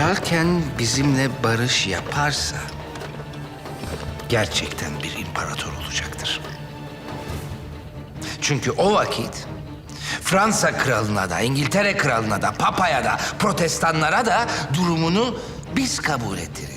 Şarken bizimle barış yaparsa gerçekten bir imparator olacaktır. Çünkü o vakit Fransa kralına da, İngiltere kralına da, papaya da, protestanlara da durumunu biz kabul ettireceğiz.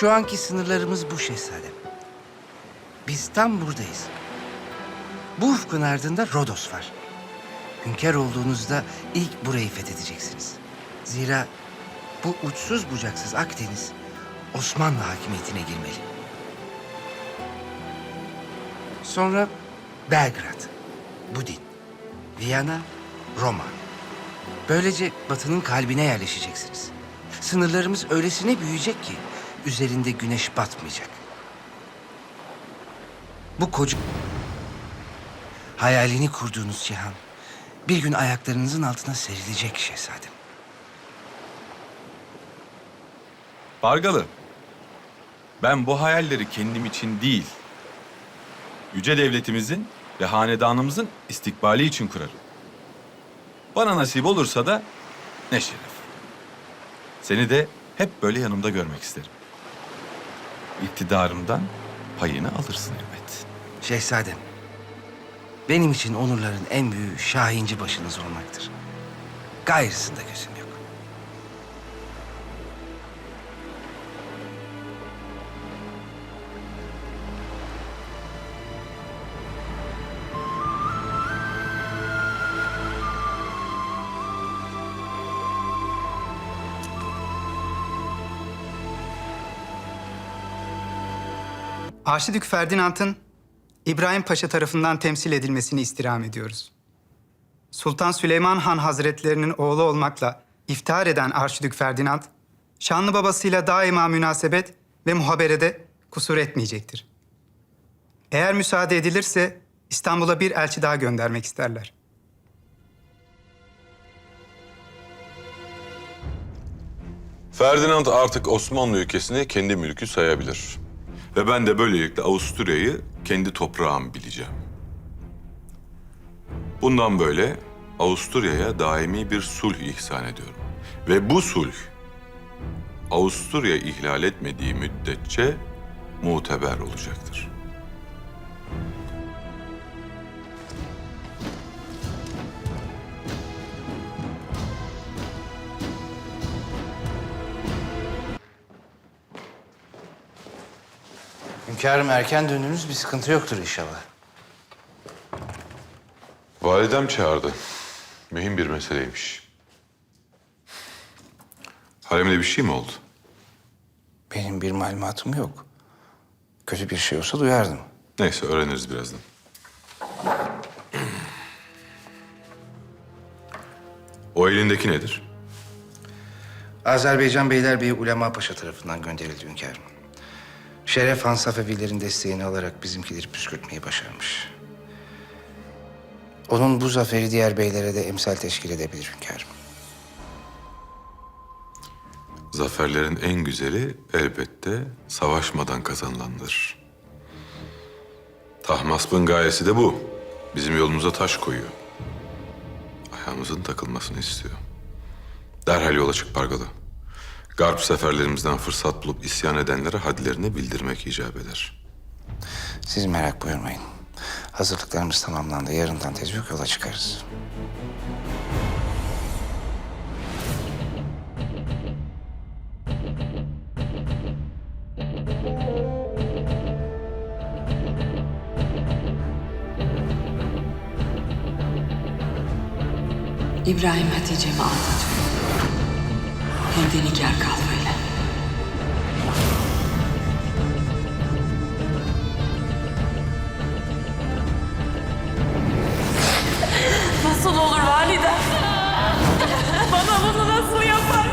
Şu anki sınırlarımız bu şehzadem. Biz tam buradayız. Bu ufkun ardında Rodos var. Hünkâr olduğunuzda ilk burayı fethedeceksiniz. Zira bu uçsuz bucaksız Akdeniz Osmanlı hakimiyetine girmeli. Sonra Belgrad, Budin, Viyana, Roma. Böylece batının kalbine yerleşeceksiniz. Sınırlarımız öylesine büyüyecek ki üzerinde güneş batmayacak. Bu koca... Hayalini kurduğunuz cihan bir gün ayaklarınızın altına serilecek şehzadem. Bargalı. Ben bu hayalleri kendim için değil, yüce devletimizin ve hanedanımızın istikbali için kurarım. Bana nasip olursa da ne şeref. Seni de hep böyle yanımda görmek isterim. İktidarımdan payını alırsın elbet. Şehzadem, benim için onurların en büyüğü Şahinci başınız olmaktır. Gayrısında gözüm Arşidük Ferdinand'ın İbrahim Paşa tarafından temsil edilmesini istirham ediyoruz. Sultan Süleyman Han Hazretlerinin oğlu olmakla iftihar eden Arşidük Ferdinand, şanlı babasıyla daima münasebet ve muhaberede kusur etmeyecektir. Eğer müsaade edilirse İstanbul'a bir elçi daha göndermek isterler. Ferdinand artık Osmanlı ülkesini kendi mülkü sayabilir. Ve ben de böylelikle Avusturya'yı kendi toprağım bileceğim. Bundan böyle Avusturya'ya daimi bir sulh ihsan ediyorum. Ve bu sulh Avusturya ihlal etmediği müddetçe muteber olacaktır. Hünkârım erken döndünüz bir sıkıntı yoktur inşallah. Validem çağırdı. Mühim bir meseleymiş. Halimde bir şey mi oldu? Benim bir malumatım yok. Kötü bir şey olsa duyardım. Neyse öğreniriz birazdan. O elindeki nedir? Azerbaycan Beylerbeyi Ulema Paşa tarafından gönderildi hünkârım. Şeref Han Safevilerin desteğini alarak bizimkileri püskürtmeyi başarmış. Onun bu zaferi diğer beylere de emsal teşkil edebilir hünkârım. Zaferlerin en güzeli elbette savaşmadan kazanılandır. Tahmasp'ın gayesi de bu. Bizim yolumuza taş koyuyor. Ayağımızın takılmasını istiyor. Derhal yola çık Pargalı. Garp seferlerimizden fırsat bulup isyan edenlere hadlerini bildirmek icap eder. Siz merak buyurmayın. Hazırlıklarımız tamamlandı. Yarından tezgah yola çıkarız. İbrahim Hatice'mi aldatıyor. Hem de Nigar Kalfa'yla. Nasıl olur validem? Bana bunu nasıl yapar?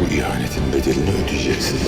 Bu ihanetin bedelini ödeyeceksin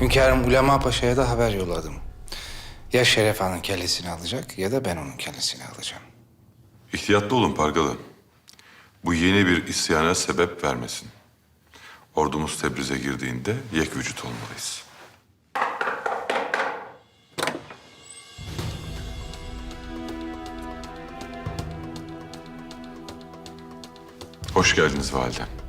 Hünkârım Ulema Paşa'ya da haber yolladım. Ya Şeref Han'ın kellesini alacak ya da ben onun kellesini alacağım. İhtiyatlı olun Pargalı. Bu yeni bir isyana sebep vermesin. Ordumuz Tebriz'e girdiğinde yek vücut olmalıyız. Hoş geldiniz validem.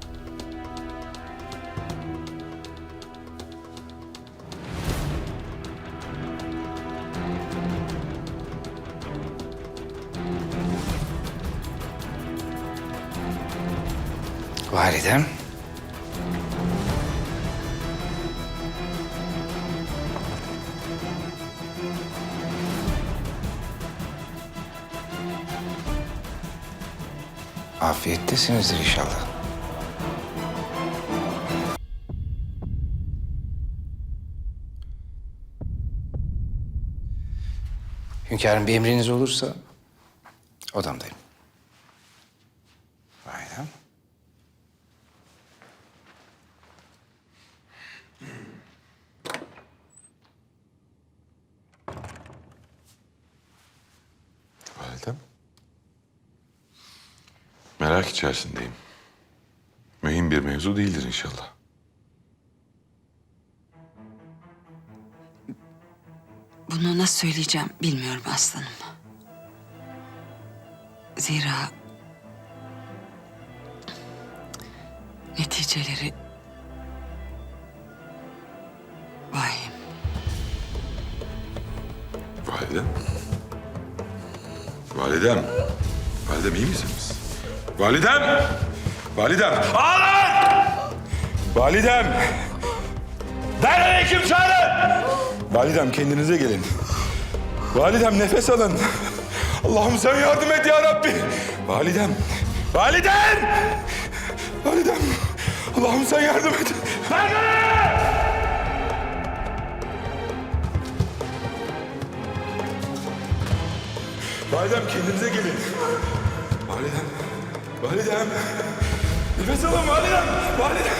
Validem. Afiyettesinizdir inşallah. Hünkârım bir emriniz olursa odamdayım. Validem. Validem. Merak içerisindeyim. Mühim bir mevzu değildir inşallah. Bunu nasıl söyleyeceğim bilmiyorum aslanım. Zira neticeleri vahim. Validem. Validem. Validem iyi misiniz? Validem. Validem. Ağlar! Validem. Derhal hekim çağırın. Validem kendinize gelin. Validem nefes alın. Allah'ım sen yardım et ya Rabbi. Validem. Validem. Validem. Allah'ım sen yardım et. Validem kendinize gelin. Validem. Validem. Nefes alın validem. Validem.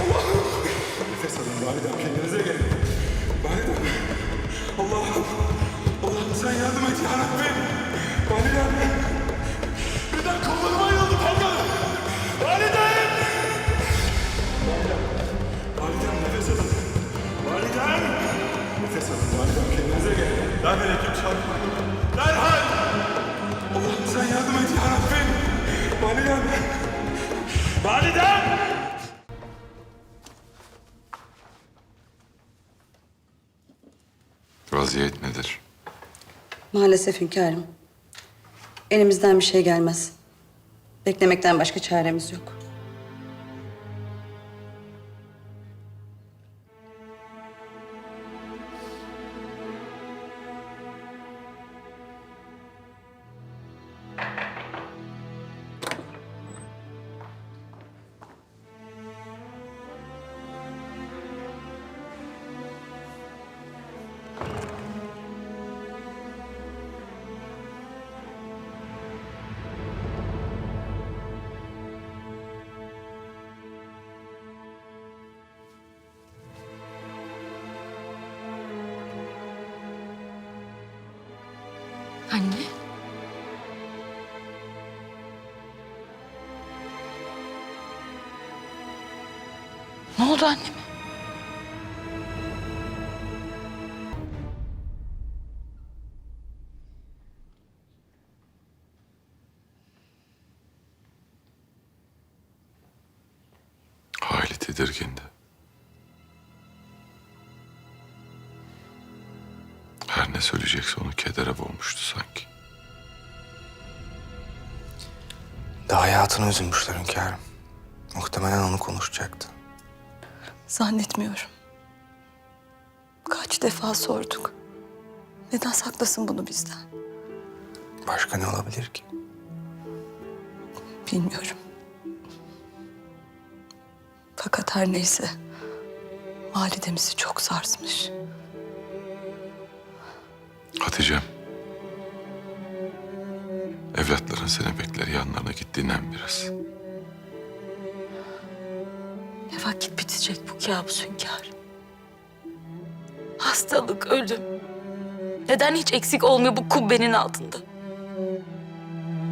Allah'ım. Nefes alın validem kendinize gelin. Validem. Allah'ım. Allah'ım sen yardım et ya Rabbi. Validem. Birden kollarım ayrıldı Pargalı. Validem. Validem. Validem nefes alın. Validem. Nefes alın validem kendinize gelin. Derhal hekim çağırın. Derhal. Allah'ım sen yardım et ya Rabbim. Validem. Validem. Vaziyet nedir? Maalesef hünkârım. Elimizden bir şey gelmez. Beklemekten başka çaremiz yok. Ne oldu anneme? Hali tedirgindi. Her ne söyleyecekse onu kedere boğmuştu sanki. Daha hayatını üzülmüşler hünkârım. Muhtemelen onu konuşacaktı. Zannetmiyorum. Kaç defa sorduk. Neden saklasın bunu bizden? Başka ne olabilir ki? Bilmiyorum. Fakat her neyse validemizi çok sarsmış. Hatice'm. Evlatların seni bekler yanlarına git dinlen biraz. Ne vakit bitecek bu kabus hünkârım? Hastalık, ölüm. Neden hiç eksik olmuyor bu kubbenin altında?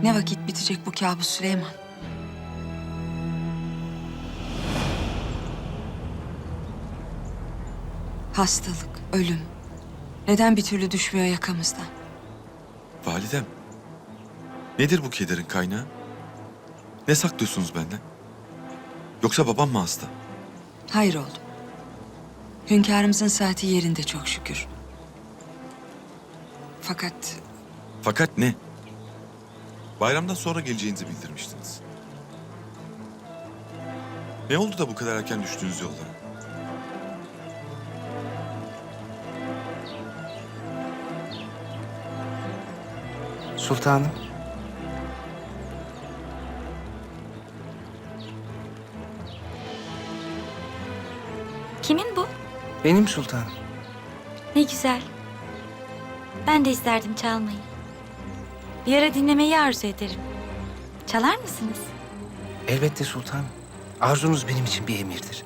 Ne vakit bitecek bu kabus Süleyman? Hastalık, ölüm. Neden bir türlü düşmüyor yakamızdan? Validem. Nedir bu kederin kaynağı? Ne saklıyorsunuz benden? Yoksa babam mı hasta? Hayır oğlum. Hünkârımızın saati yerinde çok şükür. Fakat Fakat ne? Bayramdan sonra geleceğinizi bildirmiştiniz. Ne oldu da bu kadar erken düştünüz yollara? Sultanım. Kimin bu? Benim sultanım. Ne güzel. Ben de isterdim çalmayı. Bir ara dinlemeyi arzu ederim. Çalar mısınız? Elbette sultanım. Arzunuz benim için bir emirdir.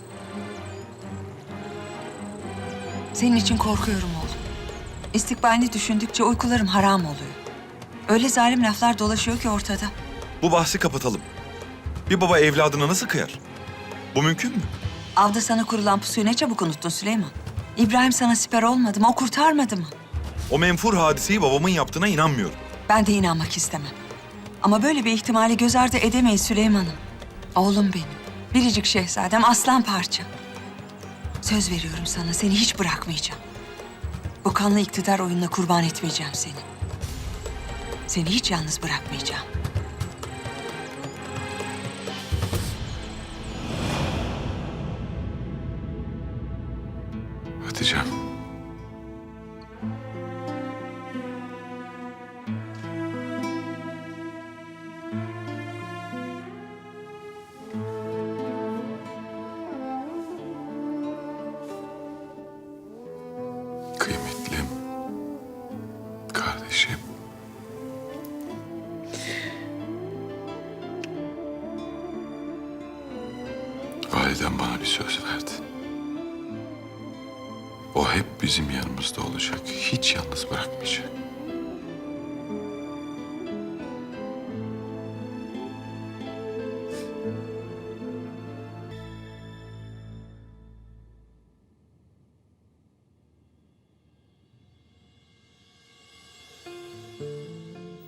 senin için korkuyorum oğlum. İstikbalini düşündükçe uykularım haram oluyor. Öyle zalim laflar dolaşıyor ki ortada. Bu bahsi kapatalım. Bir baba evladına nasıl kıyar? Bu mümkün mü? Avda sana kurulan pusuyu ne çabuk unuttun Süleyman. İbrahim sana siper olmadı mı? O kurtarmadı mı? O menfur hadiseyi babamın yaptığına inanmıyorum. Ben de inanmak istemem. Ama böyle bir ihtimali göz ardı edemeyiz Süleyman'ım. Oğlum benim. Biricik şehzadem aslan parça. Söz veriyorum sana seni hiç bırakmayacağım. Bu kanlı iktidar oyununa kurban etmeyeceğim seni. Seni hiç yalnız bırakmayacağım. O hep bizim yanımızda olacak. Hiç yalnız bırakmayacak.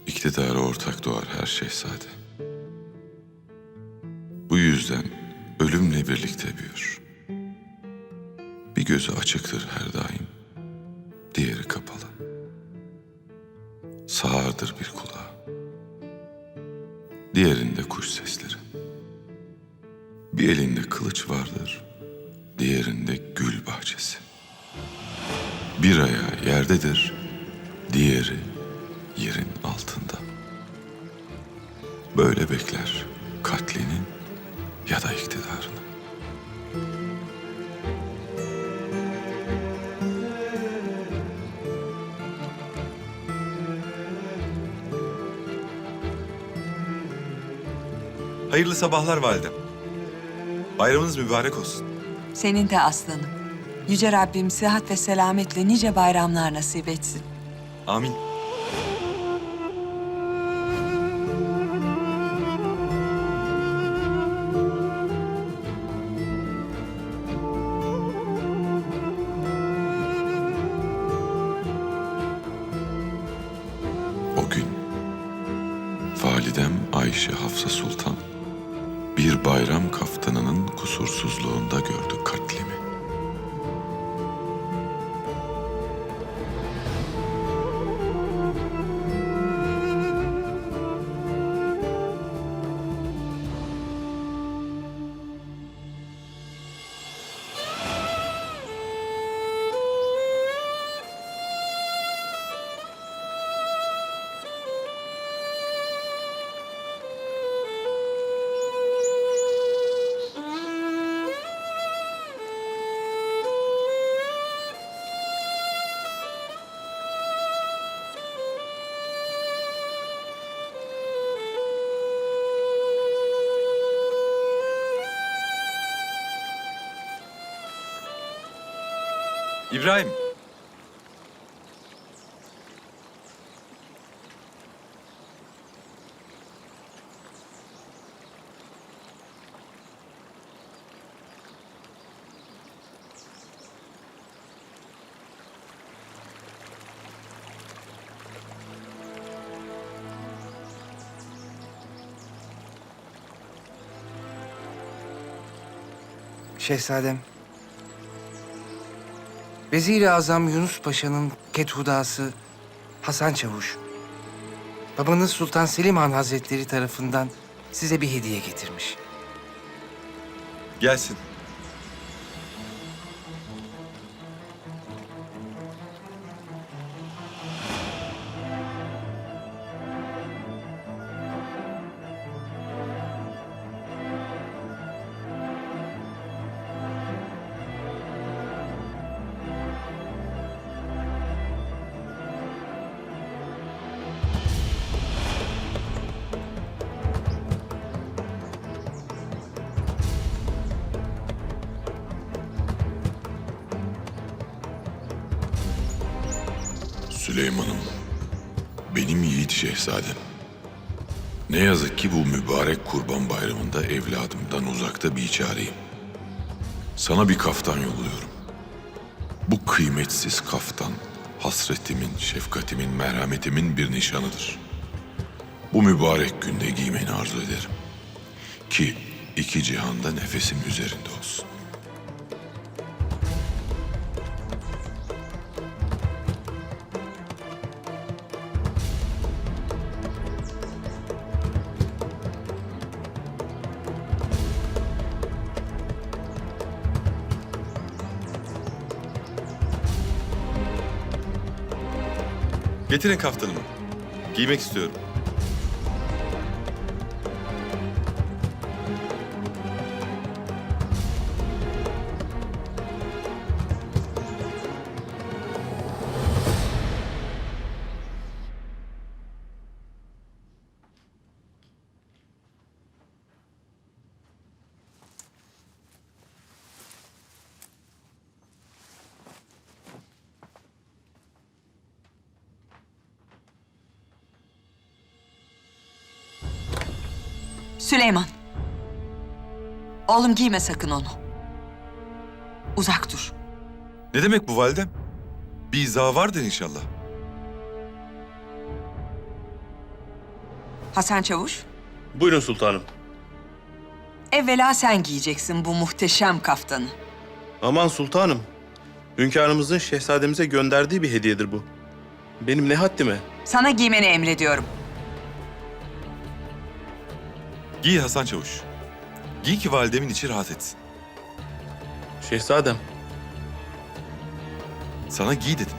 İktidara ortak doğar her şehzade. Bu yüzden ölümle birlikte büyür. Bir gözü açıktır her daim, diğeri kapalı. Sağırdır bir kulağı, diğerinde kuş sesleri. Bir elinde kılıç vardır, diğerinde gül bahçesi. Bir ayağı yerdedir, diğeri Hayırlı sabahlar validem. Bayramınız mübarek olsun. Senin de aslanım. Yüce Rabbim sıhhat ve selametle nice bayramlar nasip etsin. Amin. İbrahim. Şehzadem. Vezir-i Azam Yunus Paşa'nın kethudası Hasan Çavuş. Babanız Sultan Selim Han Hazretleri tarafından size bir hediye getirmiş. Gelsin. Süleyman'ım, benim yiğit şehzadem. Ne yazık ki bu mübarek kurban bayramında evladımdan uzakta bir çareyim. Sana bir kaftan yolluyorum. Bu kıymetsiz kaftan, hasretimin, şefkatimin, merhametimin bir nişanıdır. Bu mübarek günde giymeni arzu ederim. Ki iki cihanda nefesim üzerinde olsun. Getirin kaftanımı. Giymek istiyorum. Süleyman. Oğlum giyme sakın onu. Uzak dur. Ne demek bu validem? Bir izahı vardır inşallah. Hasan Çavuş, Buyurun sultanım. evvela sen giyeceksin bu muhteşem kaftanı. Aman sultanım. Hünkârımızın şehzademize gönderdiği bir hediyedir bu. Benim ne haddime? Sana giymeni emrediyorum. Giy Hasan Çavuş. Giy ki validemin içi rahat etsin. Şehzadem, Sana giy dedim.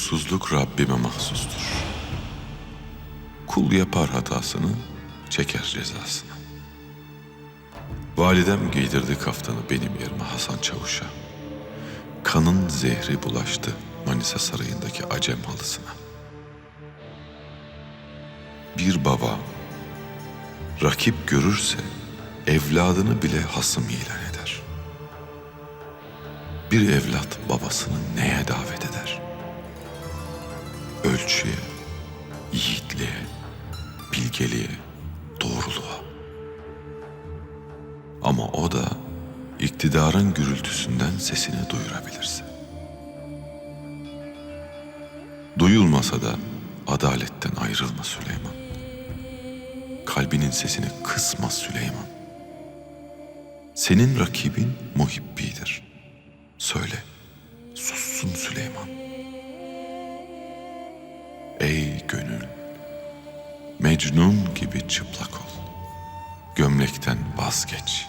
Kusursuzluk Rabbime mahsustur. Kul yapar hatasını, çeker cezasını. Validem giydirdi kaftanı benim yerime Hasan Çavuş'a. Kanın zehri bulaştı Manisa Sarayı'ndaki Acem halısına. Bir baba rakip görürse evladını bile hasım ilan eder. Bir evlat babasını neye davet eder? Ölçüye, yiğitliğe, bilgeliğe, doğruluğa. Ama o da iktidarın gürültüsünden sesini duyurabilirse. Duyulmasa da adaletten ayrılma Süleyman. Kalbinin sesini kısma Süleyman. Senin rakibin muhibbidir. Söyle, sussun Süleyman. Gönül, Mecnun gibi çıplak ol. Gömlekten vazgeç.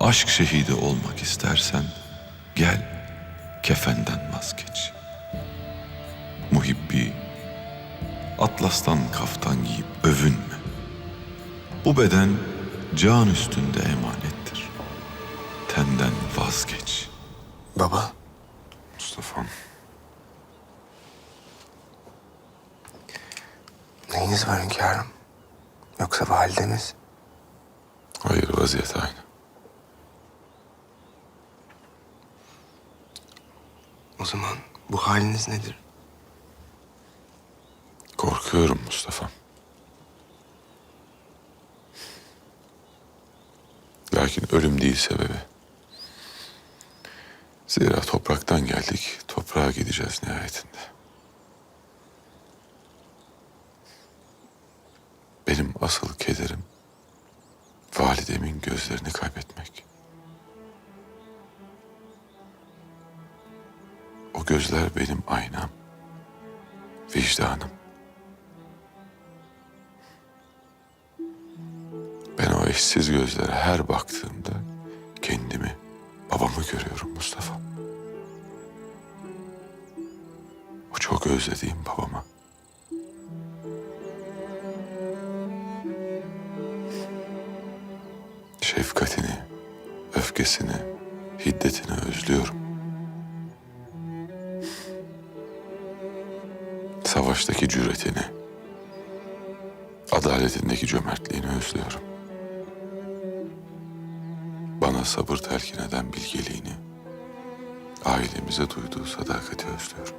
Aşk şehidi olmak istersen gel kefenden vazgeç. Muhibbi, atlastan kaftan giyip övünme. Bu beden can üstünde emanettir. Tenden vazgeç. Baba, Mustafa'm. Neyiniz var hünkârım? Yoksa validemiz? Hayır vaziyet aynı. O zaman bu haliniz nedir? Korkuyorum Mustafa. Lakin ölüm değil sebebi. Zira topraktan geldik, toprağa gideceğiz nihayetinde. Benim asıl kederim validemin gözlerini kaybetmek. O gözler benim aynam, vicdanım. Ben o eşsiz gözlere her baktığımda kendimi, babamı görüyorum Mustafa. O çok özlediğim babama. Öfkesini, hiddetini özlüyorum. Savaştaki cüretini, adaletindeki cömertliğini özlüyorum. Bana sabır telkin eden bilgeliğini, ailemize duyduğu sadakati özlüyorum.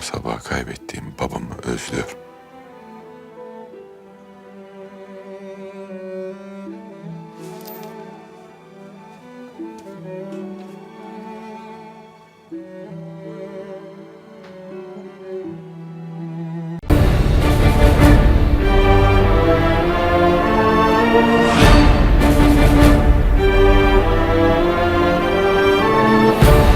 Sabahı kaybettiğim babamı özlüyorum.